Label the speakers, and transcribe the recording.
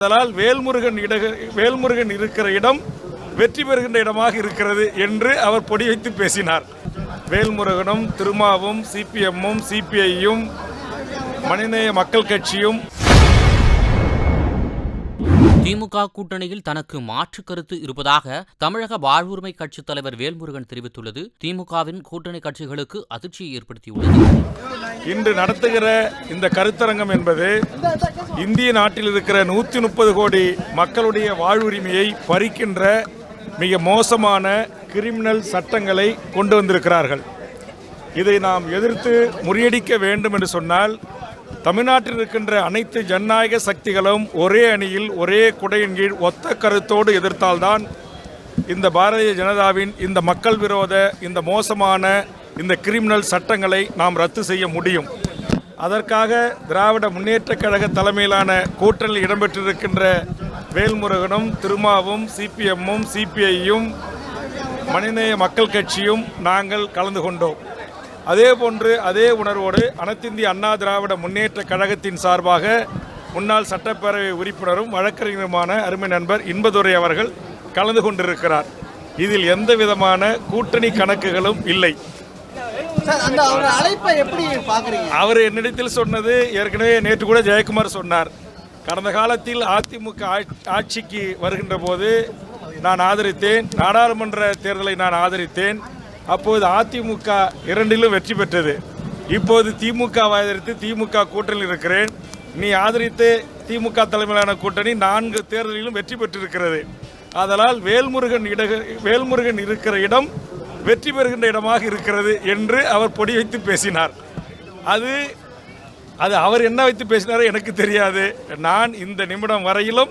Speaker 1: அதனால் வேல்முருகன் இடக வேல்முருகன் இருக்கிற இடம் வெற்றி பெறுகின்ற இடமாக இருக்கிறது என்று அவர் பொடி வைத்து பேசினார். வேல்முருகனும் திருமாவும் சிபிஎம்மும் சிபிஐயும் மனிதநேய மக்கள் கட்சியும்
Speaker 2: திமுக கூட்டணியில் தனக்கு மாற்று கருத்து இருப்பதாக தமிழக வாழ்வுரிமை கட்சித் தலைவர் வேல்முருகன் தெரிவித்துள்ளது. திமுகவின் கூட்டணி கட்சிகளுக்கு அதிர்ச்சியை ஏற்படுத்தியுள்ளது.
Speaker 1: இன்று நடத்துகிற இந்த கருத்தரங்கம் என்பது இந்திய நாட்டில் இருக்கிற நூற்றி முப்பது கோடி மக்களுடைய வாழ்வுரிமையை பறிக்கின்ற மிக மோசமான கிரிமினல் சட்டங்களை கொண்டு வந்திருக்கிறார்கள். இதை நாம் எதிர்த்து முறியடிக்க வேண்டும் என்று சொன்னால் தமிழ்நாட்டில் இருக்கின்ற அனைத்து ஜனநாயக சக்திகளும் ஒரே அணியில் ஒரே குடையின் கீழ் ஒத்த கருத்தோடு எதிர்த்தால்தான் இந்த பாரதிய ஜனதாவின் இந்த மக்கள் விரோத இந்த மோசமான இந்த கிரிமினல் சட்டங்களை நாம் ரத்து செய்ய முடியும். அதற்காக திராவிட முன்னேற்றக் கழக தலைமையிலான கூட்டணியில் இடம்பெற்றிருக்கின்ற வேல்முருகனும் திருமாவும் சிபிஎம்மும் சிபிஐயும் மனிதநேய மக்கள் கட்சியும் நாங்கள் கலந்து கொண்டோம். அதே போன்று அதே உணர்வோடு அனைத்திந்திய அண்ணா திராவிட முன்னேற்ற கழகத்தின் சார்பாக முன்னாள் சட்டப்பேரவை உறுப்பினரும் வழக்கறிஞருமான அருமை நண்பர் இன்பதுரை அவர்கள் கலந்து கொண்டிருக்கிறார். இதில் எந்த விதமான கூட்டணி கணக்குகளும் இல்லை.
Speaker 3: அவர்
Speaker 1: என்னிடத்தில் சொன்னது ஏற்கனவே நேற்று கூட ஜெயக்குமார் சொன்னார். கடந்த காலத்தில் அதிமுக ஆட்சி- ஆட்சிக்கு வருகின்ற போது நான் ஆதரித்தேன். நாடாளுமன்ற தேர்தலை நான் ஆதரித்தேன். அப்போது அதிமுக இரண்டிலும் வெற்றி பெற்றது. இப்போது திமுகவை ஆதரித்து திமுக கூட்டணியில் இருக்கிறேன். நீ ஆதரித்து திமுக தலைமையிலான கூட்டணி நான்கு தேர்தலிலும் வெற்றி பெற்றிருக்கிறது. அதனால் வேல்முருகன் இட வேல்முருகன் இருக்கிற இடம் வெற்றி பெறுகின்ற இடமாக இருக்கிறது என்று அவர் பொடி வைத்து பேசினார். அது அது அவர் என்ன வைத்து பேசினாரோ எனக்கு தெரியாது. நான் இந்த நிமிடம் வரையிலும்